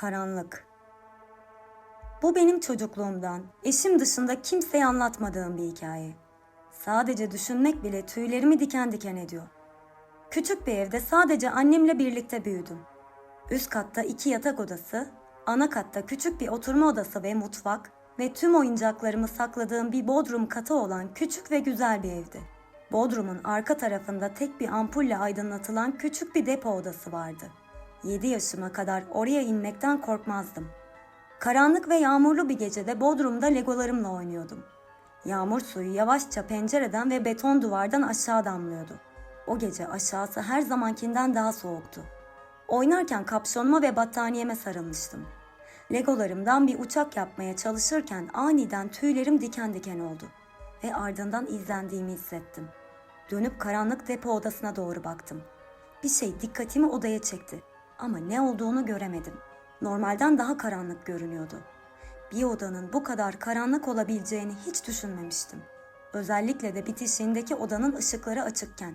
Karanlık. Bu benim çocukluğumdan, eşim dışında kimseye anlatmadığım bir hikaye. Sadece düşünmek bile tüylerimi diken diken ediyor. Küçük bir evde sadece annemle birlikte büyüdüm. Üst katta iki yatak odası, ana katta küçük bir oturma odası ve mutfak ve tüm oyuncaklarımı sakladığım bir bodrum katı olan küçük ve güzel bir evdi. Bodrumun arka tarafında tek bir ampulle aydınlatılan küçük bir depo odası vardı. 7 yaşıma kadar oraya inmekten korkmazdım. Karanlık ve yağmurlu bir gecede Bodrum'da legolarımla oynuyordum. Yağmur suyu yavaşça pencereden ve beton duvardan aşağı damlıyordu. O gece aşağısı her zamankinden daha soğuktu. Oynarken kapşonuma ve battaniyeme sarılmıştım. Legolarımdan bir uçak yapmaya çalışırken aniden tüylerim diken diken oldu ve ardından izlendiğimi hissettim. Dönüp karanlık depo odasına doğru baktım. Bir şey dikkatimi odaya çekti ama ne olduğunu göremedim. Normalden daha karanlık görünüyordu. Bir odanın bu kadar karanlık olabileceğini hiç düşünmemiştim. Özellikle de bitişiğindeki odanın ışıkları açıkken.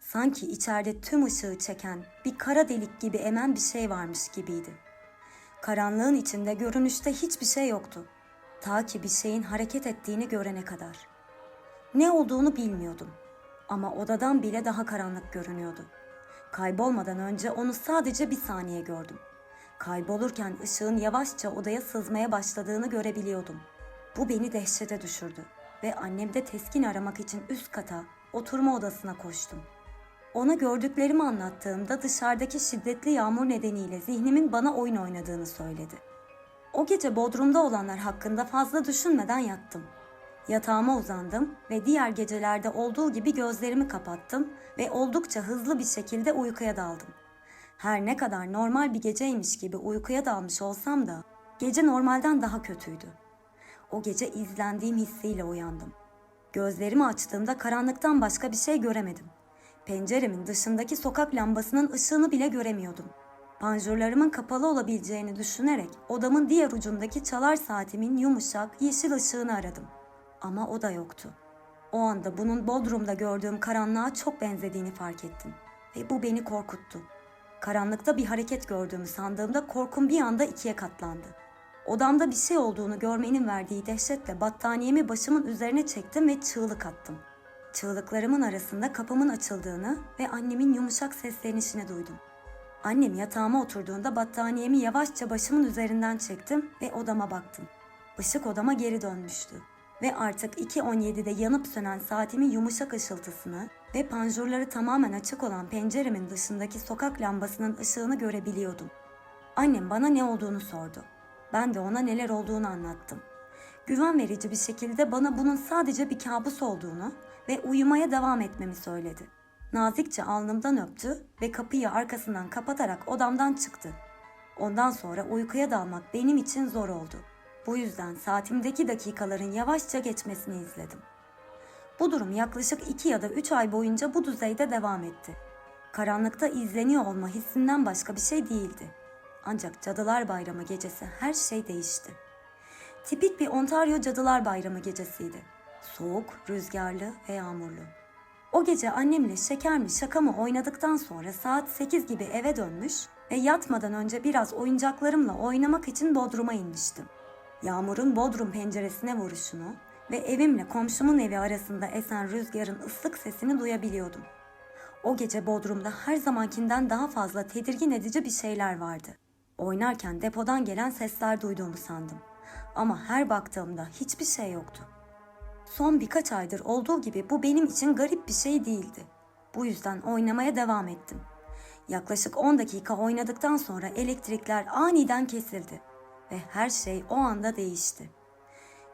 Sanki içeride tüm ışığı çeken, bir kara delik gibi emen bir şey varmış gibiydi. Karanlığın içinde görünüşte hiçbir şey yoktu. Ta ki bir şeyin hareket ettiğini görene kadar. Ne olduğunu bilmiyordum. Ama odadan bile daha karanlık görünüyordu. Kaybolmadan önce onu sadece bir saniye gördüm. Kaybolurken ışığın yavaşça odaya sızmaya başladığını görebiliyordum. Bu beni dehşete düşürdü ve annemde teskin aramak için üst kata, oturma odasına koştum. Ona gördüklerimi anlattığımda dışarıdaki şiddetli yağmur nedeniyle zihnimin bana oyun oynadığını söyledi. O gece Bodrum'da olanlar hakkında fazla düşünmeden yattım. Yatağıma uzandım ve diğer gecelerde olduğu gibi gözlerimi kapattım ve oldukça hızlı bir şekilde uykuya daldım. Her ne kadar normal bir geceymiş gibi uykuya dalmış olsam da gece normalden daha kötüydü. O gece izlendiğim hissiyle uyandım. Gözlerimi açtığımda karanlıktan başka bir şey göremedim. Penceremin dışındaki sokak lambasının ışığını bile göremiyordum. Panjurlarımın kapalı olabileceğini düşünerek odamın diğer ucundaki çalar saatimin yumuşak yeşil ışığını aradım. Ama o da yoktu. O anda bunun Bodrum'da gördüğüm karanlığa çok benzediğini fark ettim. Ve bu beni korkuttu. Karanlıkta bir hareket gördüğümü sandığımda korkum bir anda ikiye katlandı. Odamda bir şey olduğunu görmenin verdiği dehşetle battaniyemi başımın üzerine çektim ve çığlık attım. Çığlıklarımın arasında kapımın açıldığını ve annemin yumuşak seslenişini duydum. Annem yatağıma oturduğunda battaniyemi yavaşça başımın üzerinden çektim ve odama baktım. Işık odama geri dönmüştü ve artık 2.17'de yanıp sönen saatimin yumuşak ışıltısını ve panjurları tamamen açık olan penceremin dışındaki sokak lambasının ışığını görebiliyordum. Annem bana ne olduğunu sordu. Ben de ona neler olduğunu anlattım. Güven verici bir şekilde bana bunun sadece bir kabus olduğunu ve uyumaya devam etmemi söyledi. Nazikçe alnımdan öptü ve kapıyı arkasından kapatarak odamdan çıktı. Ondan sonra uykuya dalmak benim için zor oldu. Bu yüzden saatimdeki dakikaların yavaşça geçmesini izledim. Bu durum yaklaşık iki ya da üç ay boyunca bu düzeyde devam etti. Karanlıkta izleniyor olma hissinden başka bir şey değildi. Ancak Cadılar Bayramı gecesi her şey değişti. Tipik bir Ontario Cadılar Bayramı gecesiydi. Soğuk, rüzgarlı ve yağmurlu. O gece annemle şeker mi şaka mı oynadıktan sonra saat 8 gibi eve dönmüş ve yatmadan önce biraz oyuncaklarımla oynamak için Bodrum'a inmiştim. Yağmurun Bodrum penceresine vuruşunu ve evimle komşumun evi arasında esen rüzgarın ıslık sesini duyabiliyordum. O gece Bodrum'da her zamankinden daha fazla tedirgin edici bir şeyler vardı. Oynarken depodan gelen sesler duyduğumu sandım. Ama her baktığımda hiçbir şey yoktu. Son birkaç aydır olduğu gibi bu benim için garip bir şey değildi. Bu yüzden oynamaya devam ettim. Yaklaşık 10 dakika oynadıktan sonra elektrikler aniden kesildi ve her şey o anda değişti.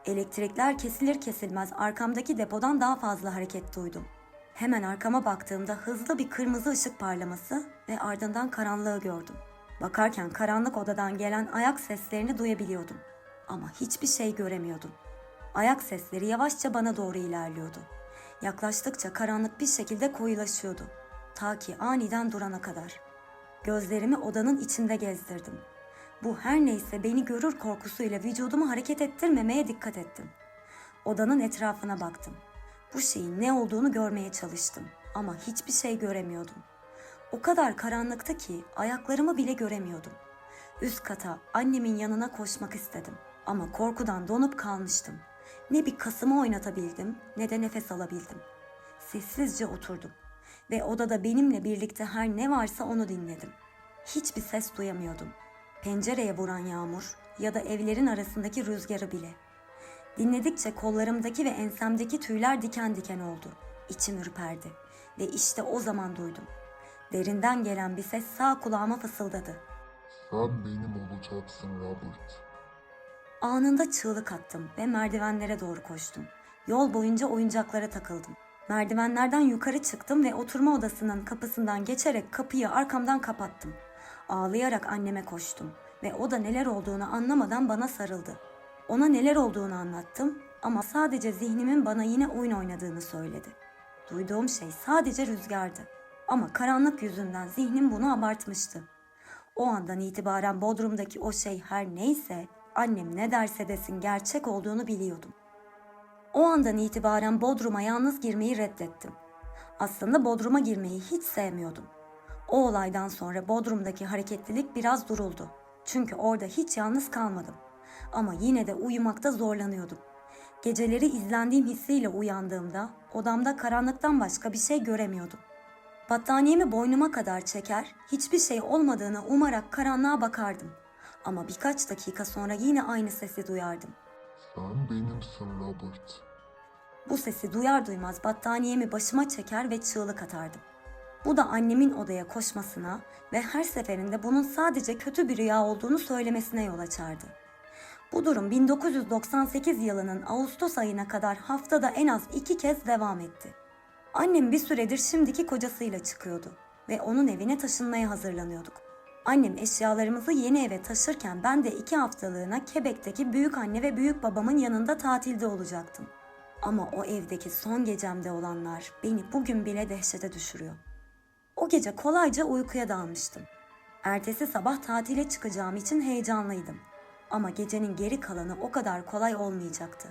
Elektrikler kesilir kesilmez arkamdaki depodan daha fazla hareket duydum. Hemen arkama baktığımda hızlı bir kırmızı ışık parlaması ve ardından karanlığı gördüm. Bakarken karanlık odadan gelen ayak seslerini duyabiliyordum. Ama hiçbir şey göremiyordum. Ayak sesleri yavaşça bana doğru ilerliyordu. Yaklaştıkça karanlık bir şekilde koyulaşıyordu. Ta ki aniden durana kadar. Gözlerimi odanın içinde gezdirdim. Bu her neyse beni görür korkusuyla vücudumu hareket ettirmemeye dikkat ettim. Odanın etrafına baktım. Bu şeyin ne olduğunu görmeye çalıştım ama hiçbir şey göremiyordum. O kadar karanlıkta ki ayaklarımı bile göremiyordum. Üst kata annemin yanına koşmak istedim ama korkudan donup kalmıştım. Ne bir kasımı oynatabildim ne de nefes alabildim. Sessizce oturdum ve odada benimle birlikte her ne varsa onu dinledim. Hiçbir ses duyamıyordum. Pencereye vuran yağmur ya da evlerin arasındaki rüzgarı bile. Dinledikçe kollarımdaki ve ensemdeki tüyler diken diken oldu. İçim ürperdi ve işte o zaman duydum. Derinden gelen bir ses sağ kulağıma fısıldadı. Sen benim olacaksın Robert. Anında çığlık attım ve merdivenlere doğru koştum. Yol boyunca oyuncaklara takıldım. Merdivenlerden yukarı çıktım ve oturma odasının kapısından geçerek kapıyı arkamdan kapattım. Ağlayarak anneme koştum ve o da neler olduğunu anlamadan bana sarıldı. Ona neler olduğunu anlattım ama sadece zihnimin bana yine oyun oynadığını söyledi. Duyduğum şey sadece rüzgardı. Ama karanlık yüzünden zihnim bunu abartmıştı. O andan itibaren Bodrum'daki o şey her neyse annem ne derse desin gerçek olduğunu biliyordum. O andan itibaren Bodrum'a yalnız girmeyi reddettim. Aslında Bodrum'a girmeyi hiç sevmiyordum. O olaydan sonra Bodrum'daki hareketlilik biraz duruldu. Çünkü orada hiç yalnız kalmadım. Ama yine de uyumakta zorlanıyordum. Geceleri izlendiğim hissiyle uyandığımda odamda karanlıktan başka bir şey göremiyordum. Battaniyemi boynuma kadar çeker, hiçbir şey olmadığını umarak karanlığa bakardım. Ama birkaç dakika sonra yine aynı sesi duyardım. Sen benimsin Robert. Bu sesi duyar duymaz battaniyemi başıma çeker ve çığlık atardım. Bu da annemin odaya koşmasına ve her seferinde bunun sadece kötü bir rüya olduğunu söylemesine yol açardı. Bu durum 1998 yılının Ağustos ayına kadar haftada en az iki kez devam etti. Annem bir süredir şimdiki kocasıyla çıkıyordu ve onun evine taşınmaya hazırlanıyorduk. Annem eşyalarımızı yeni eve taşırken ben de iki haftalığına Quebec'teki büyük anne ve büyük babamın yanında tatilde olacaktım. Ama o evdeki son gecemde olanlar beni bugün bile dehşete düşürüyor. O gece kolayca uykuya dalmıştım. Ertesi sabah tatile çıkacağım için heyecanlıydım. Ama gecenin geri kalanı o kadar kolay olmayacaktı.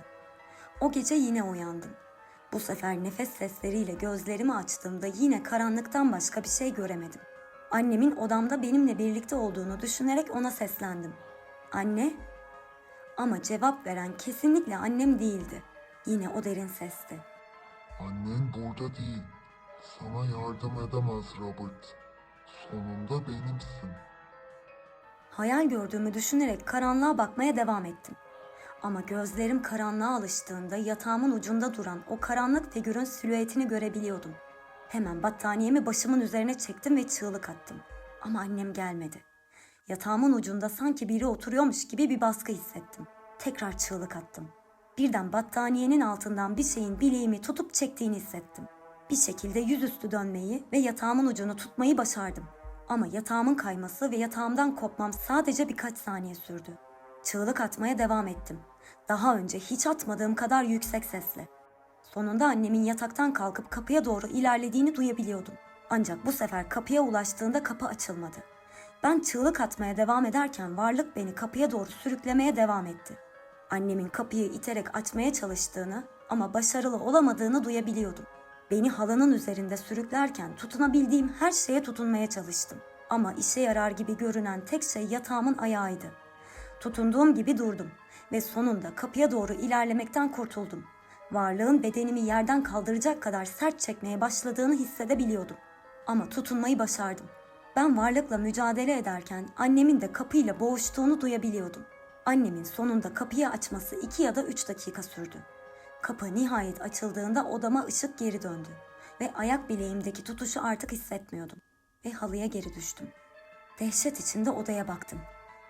O gece yine uyandım. Bu sefer nefes sesleriyle gözlerimi açtığımda yine karanlıktan başka bir şey göremedim. Annemin odamda benimle birlikte olduğunu düşünerek ona seslendim. Anne? Ama cevap veren kesinlikle annem değildi. Yine o derin sesti. Annen burada değil. Sana yardım edemez Robert. Sonunda benimsin. Hayal gördüğümü düşünerek karanlığa bakmaya devam ettim. Ama gözlerim karanlığa alıştığında yatağımın ucunda duran o karanlık figürün silüetini görebiliyordum. Hemen battaniyemi başımın üzerine çektim ve çığlık attım. Ama annem gelmedi. Yatağımın ucunda sanki biri oturuyormuş gibi bir baskı hissettim. Tekrar çığlık attım. Birden battaniyenin altından bir şeyin bileğimi tutup çektiğini hissettim. Bir şekilde yüzüstü dönmeyi ve yatağımın ucunu tutmayı başardım. Ama yatağımın kayması ve yatağımdan kopmam sadece birkaç saniye sürdü. Çığlık atmaya devam ettim. Daha önce hiç atmadığım kadar yüksek sesle. Sonunda annemin yataktan kalkıp kapıya doğru ilerlediğini duyabiliyordum. Ancak bu sefer kapıya ulaştığında kapı açılmadı. Ben çığlık atmaya devam ederken varlık beni kapıya doğru sürüklemeye devam etti. Annemin kapıyı iterek açmaya çalıştığını ama başarılı olamadığını duyabiliyordum. Beni halının üzerinde sürüklerken tutunabildiğim her şeye tutunmaya çalıştım. Ama işe yarar gibi görünen tek şey yatağımın ayağıydı. Tutunduğum gibi durdum ve sonunda kapıya doğru ilerlemekten kurtuldum. Varlığın bedenimi yerden kaldıracak kadar sert çekmeye başladığını hissedebiliyordum. Ama tutunmayı başardım. Ben varlıkla mücadele ederken annemin de kapıyla boğuştuğunu duyabiliyordum. Annemin sonunda kapıyı açması iki ya da üç dakika sürdü. Kapı nihayet açıldığında odama ışık geri döndü ve ayak bileğimdeki tutuşu artık hissetmiyordum ve halıya geri düştüm. Dehşet içinde odaya baktım.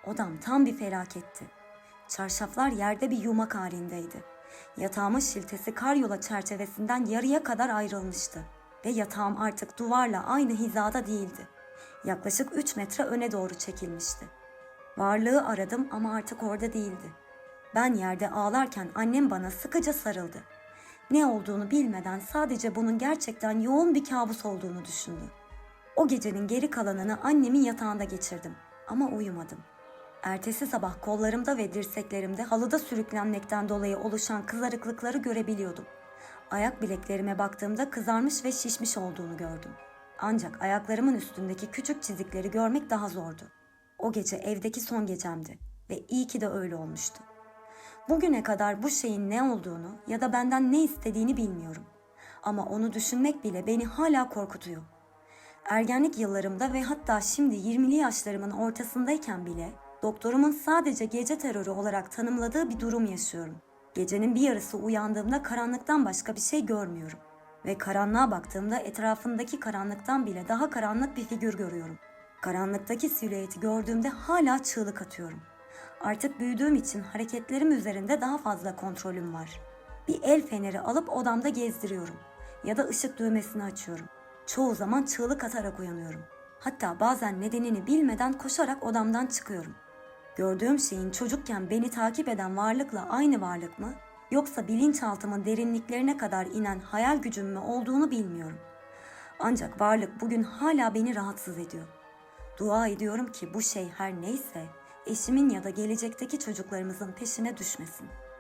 Odam tam bir felaketti. Çarşaflar yerde bir yumak halindeydi. Yatağımın şiltesi karyola çerçevesinden yarıya kadar ayrılmıştı ve yatağım artık duvarla aynı hizada değildi. Yaklaşık 3 metre öne doğru çekilmişti. Varlığı aradım ama artık orada değildi. Ben yerde ağlarken annem bana sıkıca sarıldı. Ne olduğunu bilmeden sadece bunun gerçekten yoğun bir kabus olduğunu düşündü. O gecenin geri kalanını annemin yatağında geçirdim ama uyumadım. Ertesi sabah kollarımda ve dirseklerimde halıda sürüklenmekten dolayı oluşan kızarıklıkları görebiliyordum. Ayak bileklerime baktığımda kızarmış ve şişmiş olduğunu gördüm. Ancak ayaklarımın üstündeki küçük çizikleri görmek daha zordu. O gece evdeki son gecemdi ve iyi ki de öyle olmuştu. Bugüne kadar bu şeyin ne olduğunu ya da benden ne istediğini bilmiyorum. Ama onu düşünmek bile beni hala korkutuyor. Ergenlik yıllarımda ve hatta şimdi 20'li yaşlarımın ortasındayken bile doktorumun sadece gece terörü olarak tanımladığı bir durum yaşıyorum. Gecenin bir yarısı uyandığımda karanlıktan başka bir şey görmüyorum. Ve karanlığa baktığımda etrafındaki karanlıktan bile daha karanlık bir figür görüyorum. Karanlıktaki silüeti gördüğümde hala çığlık atıyorum. Artık büyüdüğüm için hareketlerim üzerinde daha fazla kontrolüm var. Bir el feneri alıp odamda gezdiriyorum ya da ışık düğmesini açıyorum. Çoğu zaman çığlık atarak uyanıyorum. Hatta bazen nedenini bilmeden koşarak odamdan çıkıyorum. Gördüğüm şeyin çocukken beni takip eden varlıkla aynı varlık mı yoksa bilinçaltımın derinliklerine kadar inen hayal gücüm mü olduğunu bilmiyorum. Ancak varlık bugün hala beni rahatsız ediyor. Dua ediyorum ki bu şey her neyse eşimin ya da gelecekteki çocuklarımızın peşine düşmesin.''